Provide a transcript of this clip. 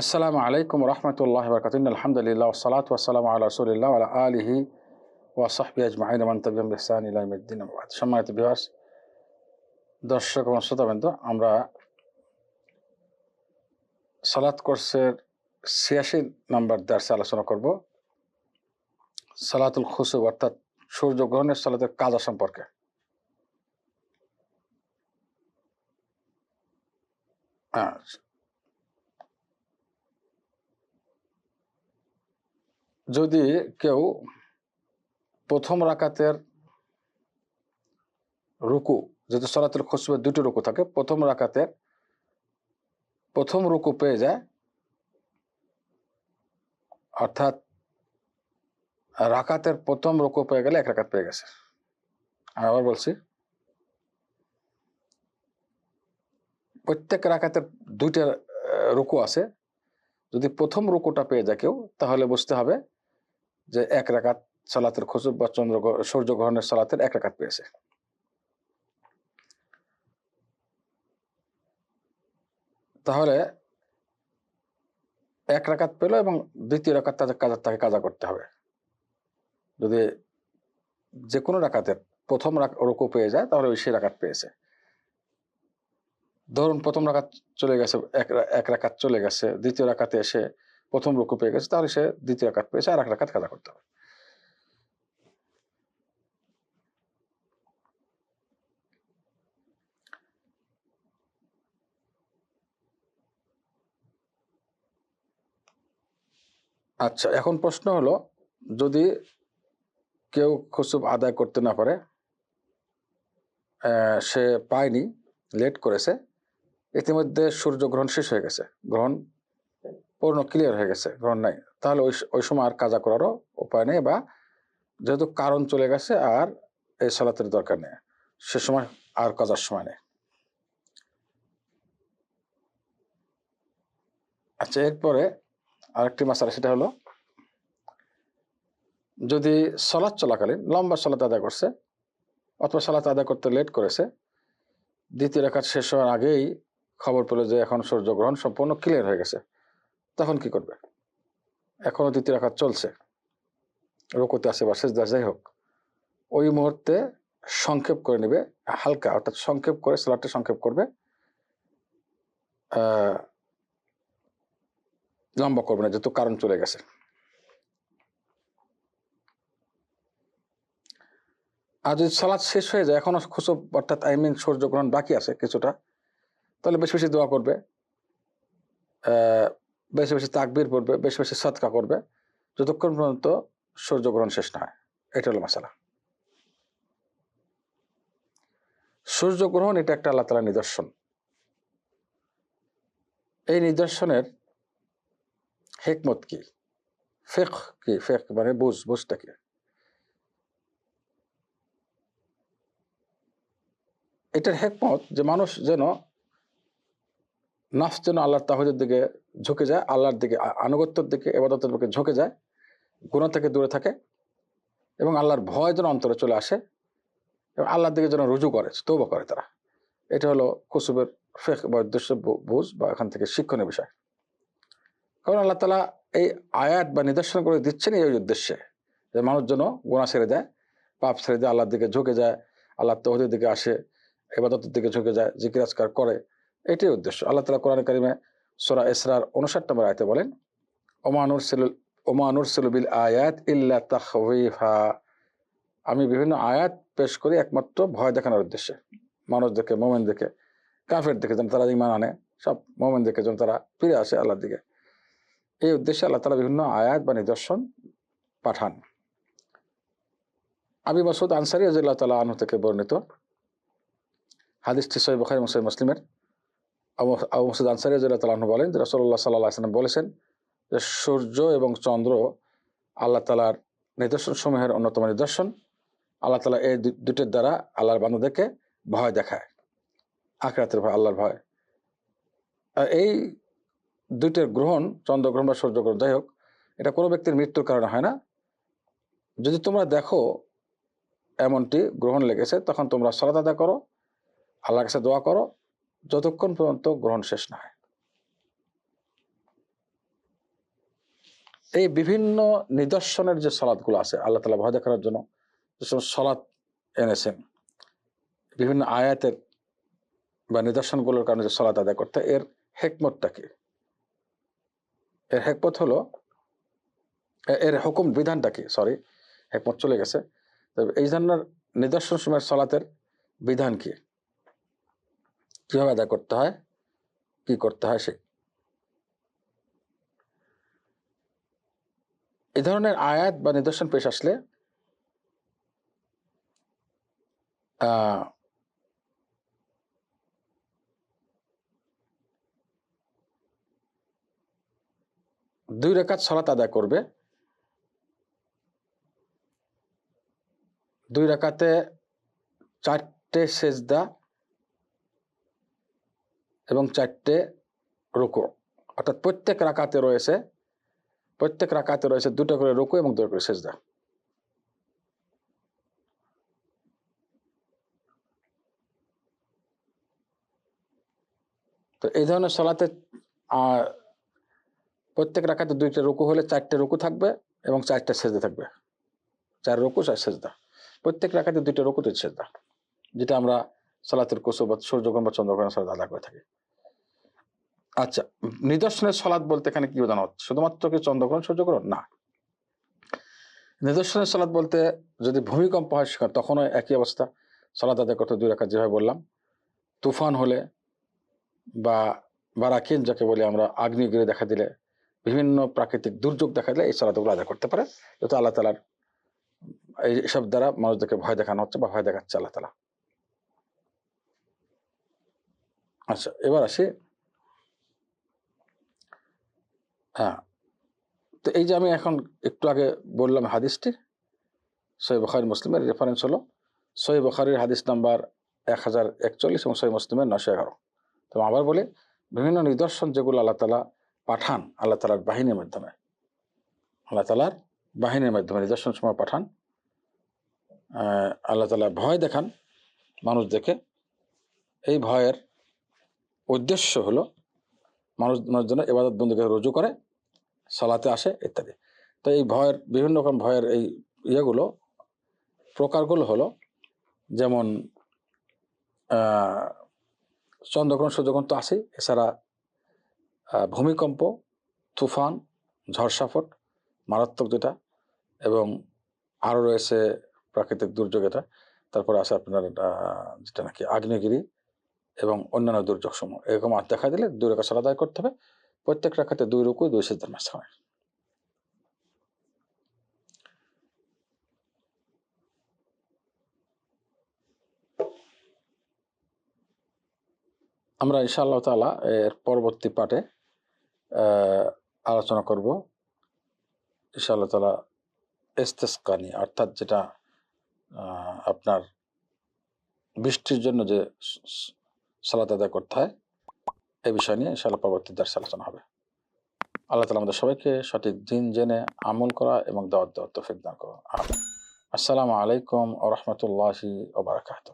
আসসালামু আলাইকুম রহমতুল্লাহ বরকাতুন আলহামদুলিল্লাহ সালাত ওয়াসালাম আল্লাহ রসুলিল্লাহ আলা আলিহি ওয়া সাহবি আজমাইন। মান তাবিয়াম বিহসান ইলা ইয়াউমিদ্দিন। সম্মানিত বিভাস দর্শক এবং শ্রোতাবৃন্দ আমরা সালাত কোর্সের ছিয়াশি নাম্বার দার্সে আলোচনা করব। সালাতুল খুসুব অর্থাৎ সূর্যগ্রহণের সালাতের কাজা সম্পর্কে। আহ, যদি কেউ প্রথম রাকাতের রুকু, যদি সলাতুল খুসবের দুটি রুকু থাকে, প্রথম রাকাতের প্রথম রুকু পেয়ে যায়, অর্থাৎ রাকাতের প্রথম রুকু পেয়ে গেলে এক রাকাত পেয়ে গেছে। আবার বলছি, প্রত্যেক রাকাতের দুইটা রুকু আছে। যদি প্রথম রুকুটা পেয়ে যায় কেউ, তাহলে বুঝতে হবে যে এক রাকাত সালাতের খুসুব বা চন্দ্র সূর্য গ্রহণের সালাতের এক রাকাত পেয়েছে। তাহলে এক রাকাত পেল এবং দ্বিতীয় রাকাত তাদের কাজা, তাকে কাজা করতে হবে। যদি যে কোনো রাকাতের প্রথম রাক- পেয়ে যায়, তাহলে ওই সেই রাকাত পেয়েছে। ধরুন প্রথম রাকাত চলে গেছে, এক এক রাকাত চলে গেছে, দ্বিতীয় রাকাতে এসে প্রথম রুকু পেয়ে গেছে, তাহলে সে দ্বিতীয় রাকাত পেয়েছে আর এক রাকাত কাজা করতে হবে আচ্ছা এখন প্রশ্ন হলো, যদি কেউ খুসুব আদায় করতে না পারে সে পায়নি, লেট করেছে, ইতিমধ্যে সূর্যগ্রহণ শেষ হয়ে গেছে। গ্রহণ পূর্ণ ক্লিয়ার হয়ে গেছে গ্রহণ নাই। তাহলে ওই ওই সময় আর কাজা করারও উপায় নেই বা যেহেতু কারণ চলে গেছে আর এই সালাতের দরকার নেই, সে সময় আর কাজার সময় নেই। আচ্ছা এরপরে আরেকটি মাসালা, সেটা হলো যদি সলাৎ চলাকালীন, লম্বা সলাৎ আদায় করছে অথবা সলাৎ আদায় করতে লেট করেছে, দ্বিতীয় রেখার শেষ হওয়ার আগেই খবর পেল যে এখন সূর্যগ্রহণ সম্পূর্ণ ক্লিয়ার হয়ে গেছে। তখন কি করবে? এখনও দ্বিতীয় রেখা চলছে। রুকুতে আসে বা শেষ যাই হোক। ওই মুহূর্তে সংক্ষেপ করে নেবে, হালকা, অর্থাৎ সংক্ষেপ করে সালাদটা সংক্ষেপ করবে লম্বা করবে না, যেহেতু কারণ চলে গেছে। আর যদি সালাদ শেষ হয়ে যায়, এখনও খুসব অর্থাৎ আই মিন সূর্যগ্রহণ বাকি আছে কিছুটা, তাহলে বেশি বেশি দোয়া করবে। বেশি বেশি তাকবির পড়বে, বেশি বেশি সৎকা করবে। যতক্ষণ পর্যন্ত সূর্যগ্রহণ শেষ না হয়। এটা হলো মশালা সূর্যগ্রহণ এটা একটা আল্লাহ তালার নিদর্শন। এই নিদর্শনের হেকমত কি? ফেক কি? ফেক মানে বুঝ, বুঝটা কি? এটার হেকমত যে মানুষ যেন নাফস যেন আল্লাহর তাহিদের দিকে ঝুঁকে যায়, আল্লাহর দিকে আনুগত্যের দিকে এবাদতের দিকে ঝুঁকে যায় গুণ থেকে দূরে থাকে এবং আল্লাহর ভয় যেন অন্তরে চলে আসে এবং আল্লাহর দিকে যেন রুজু করে তৌবা করে তারা। এটা হলো কুসুবের ফেক বা উদ্দেশ্য বুঝ বা এখান থেকে শিক্ষণীয় বিষয়। কারণ আল্লাহ তালা এই আয়াত বা নিদর্শন করে দিচ্ছেন এই উদ্দেশ্যে যে মানুষ যেন গোনা ছেড়ে দেয়, পাপ ছেড়ে দেয়, আল্লাহর দিকে ঝুঁকে যায় আল্লাহর তহদের দিকে আসে এবাদতের দিকে ঝুঁকে যায় জিকিরাজকার করে এটাই উদ্দেশ্য। আল্লাহ তালা কোরআন কারিমে সোরা এসরার উনষাট নম্বর আয়তে বলেন ওমানুর সেলুল ওমানুর সেলুবিল আয়াত ইল্লা তাহা আমি বিভিন্ন আয়াত পেশ করি একমাত্র ভয় দেখানোর উদ্দেশ্যে। মানুষ দেখে মোমেন দেখে কাফের দেখে যেন তারা ইমান আনে, সব মোমেন দেখে যেন তারা ফিরে আসে আল্লাহর দিকে। এই উদ্দেশ্যে আল্লাহ তালা বিভিন্ন আয়াত বা নিদর্শন পাঠান। আবি মাসুদ আনসারি আল্লাহ তালা আনহু থেকে বর্ণিত হাদিসটি সহি বখারি মুসলিম মুসলিমের। আবু মাসুদ আনসারি আল্লাহ তালা বলেন যে রসল্লাহ সাল্লাহ বলেছেন যে সূর্য এবং চন্দ্র আল্লাহ তালার নিদর্শন সমূহের অন্যতম নিদর্শন। আল্লাহ তালা এই দুটির দ্বারা আল্লাহর বান্ধবদেরকে ভয় দেখায়। আখরাতের ভয়, আল্লাহর ভয়। আর এই দুইটার গ্রহণ, চন্দ্রগ্রহণ বা সূর্যগ্রহণ, যাই হোক, এটা কোনো ব্যক্তির মৃত্যুর কারণে হয় না। যদি তোমরা দেখো এমনটি গ্রহণ লেগেছে, তখন তোমরা সালাত আদায় করো, আল্লাহর কাছে দোয়া করো যতক্ষণ পর্যন্ত গ্রহণ শেষ না হয়। এই বিভিন্ন নিদর্শনের যে সলাদগুলো আছে, আল্লাহ তালা ভয় দেখানোর জন্য যে সমস্ত সলাদ এনেছেন, বিভিন্ন আয়াতের বা নিদর্শনগুলোর কারণে যে সলাদ আদায় করতে, এর হেকমতটা কি? এর হেকমত হলো, এর হুকুম বিধানটা কি? সরি হেকমত চলে গেছে। এই ধরনের নিদর্শন সময়ের সলাতের বিধান কি? কীভাবে আদায় করতে হয়, কি করতে হয় সে। এই ধরনের আয়াত বা নিদর্শন পেশ আসলে দুই রেখাত সলাত আদায় করবে। দুই রাকাতে চারটে সেজদা এবং চারটে রুকু। অর্থাৎ প্রত্যেক রাকাতে রয়েছে, প্রত্যেক রাকাতে রয়েছে দুটো করে রুকু এবং দুটো করে সেজদা। তো এই ধরনের সলাতে প্রত্যেক রাখাতে দুইটা রুকু হলে চারটে রুকু থাকবে এবং চারটে সেজদা থাকবে। চার রুকু, চার সেজদা। প্রত্যেক রাখাতে দুইটা রুকু দুই সেজদা, যেটা আমরা সালাতের কুসু বা সূর্যগ্রহণ বা চন্দ্রগ্রহণ সালাত আদা করে থাকি। আচ্ছা নিদর্শনের সলাৎ বলতে এখানে কি বোঝানো হচ্ছে? শুধুমাত্র কি চন্দ্রগ্রহণ সূর্যগ্রহণ না। নিদর্শনের সলাৎ বলতে যদি ভূমিকম্প হয় সেখানে তখনও একই অবস্থা। সলাৎ আদায় করতে দুই রাখা যেভাবে বললাম। তুফান হলে বা বারাকিন যাকে বলি আমরা আগ্নেয়গিরি দেখা দিলে, বিভিন্ন প্রাকৃতিক দুর্যোগ দেখা দিলে এই সালাতগুলো আদায় করতে পারে। যেহেতু আল্লাহ তালার এইসব দ্বারা মানুষদেরকে ভয় দেখানো হচ্ছে বা ভয় দেখাচ্ছে আল্লাহ তালা আচ্ছা এবার আসি হ্যাঁ। তো এই যে আমি এখন একটু আগে বললাম হাদিসটি, সহি বখারি মুসলিমের রেফারেন্স হলো, সহি বখারির হাদিস নাম্বার এক হাজার একচল্লিশ এবং সহি মুসলিমের নশো এগারো। তো আবার বলি, বিভিন্ন নিদর্শন যেগুলো আল্লাহ তালা পাঠান, আল্লাহ তালার বাহিনীর মাধ্যমে, আল্লাহ তালার বাহিনীর মাধ্যমে নিদর্শন সময় পাঠান আল্লাহ তালা ভয় দেখান মানুষ দেখে। এই ভয়ের উদ্দেশ্য হলো মানুষ যেন এবাদত বন্ধুকে রুজু করে সালাতে আসে, ইত্যাদি। তো এই ভয়ের, বিভিন্ন রকম ভয়ের এই ইয়েগুলো প্রকারগুলো হলো, যেমন চন্দ্রগ্রহণ, সূর্যগ্রহণ তো আসেই এছাড়া ভূমিকম্প, তুফান ঝড়সাফট মারাত্মক যেটা এবং আরও রয়েছে প্রাকৃতিক দুর্যোগ এটা। তারপরে আছে আপনার যেটা নাকি আগ্নেয়গিরি এবং অন্যান্য দুর্যোগ সমূহ এরকম আর দেখা দিলে রেখা সারা আদায় করতে হবে। প্রত্যেক রেখাতে দুই রুকু, দুই সিদ্ধার মাঝখানে আমরা ইনশাআল্লাহ তাআলা এর পরবর্তী পাঠে আলোচনা করব। ইনশাআল্লাহ তাআলা ইস্তেসকা নিয়ে অর্থাৎ যেটা আপনার বৃষ্টির জন্য যে স- স- সালাত আদায় করতে হয় এই বিষয় নিয়ে ইনশাআল্লাহ পরবর্তী দার্স আলোচনা হবে। আল্লাহ তালা আমাদের সবাইকে সঠিক দিন জেনে আমল করা এবং দাওয়াত দেওয়ার তৌফিক দান করুন। আসসালামু আলাইকুম ও রহমতুল্লাহি ওবরাকাতুহ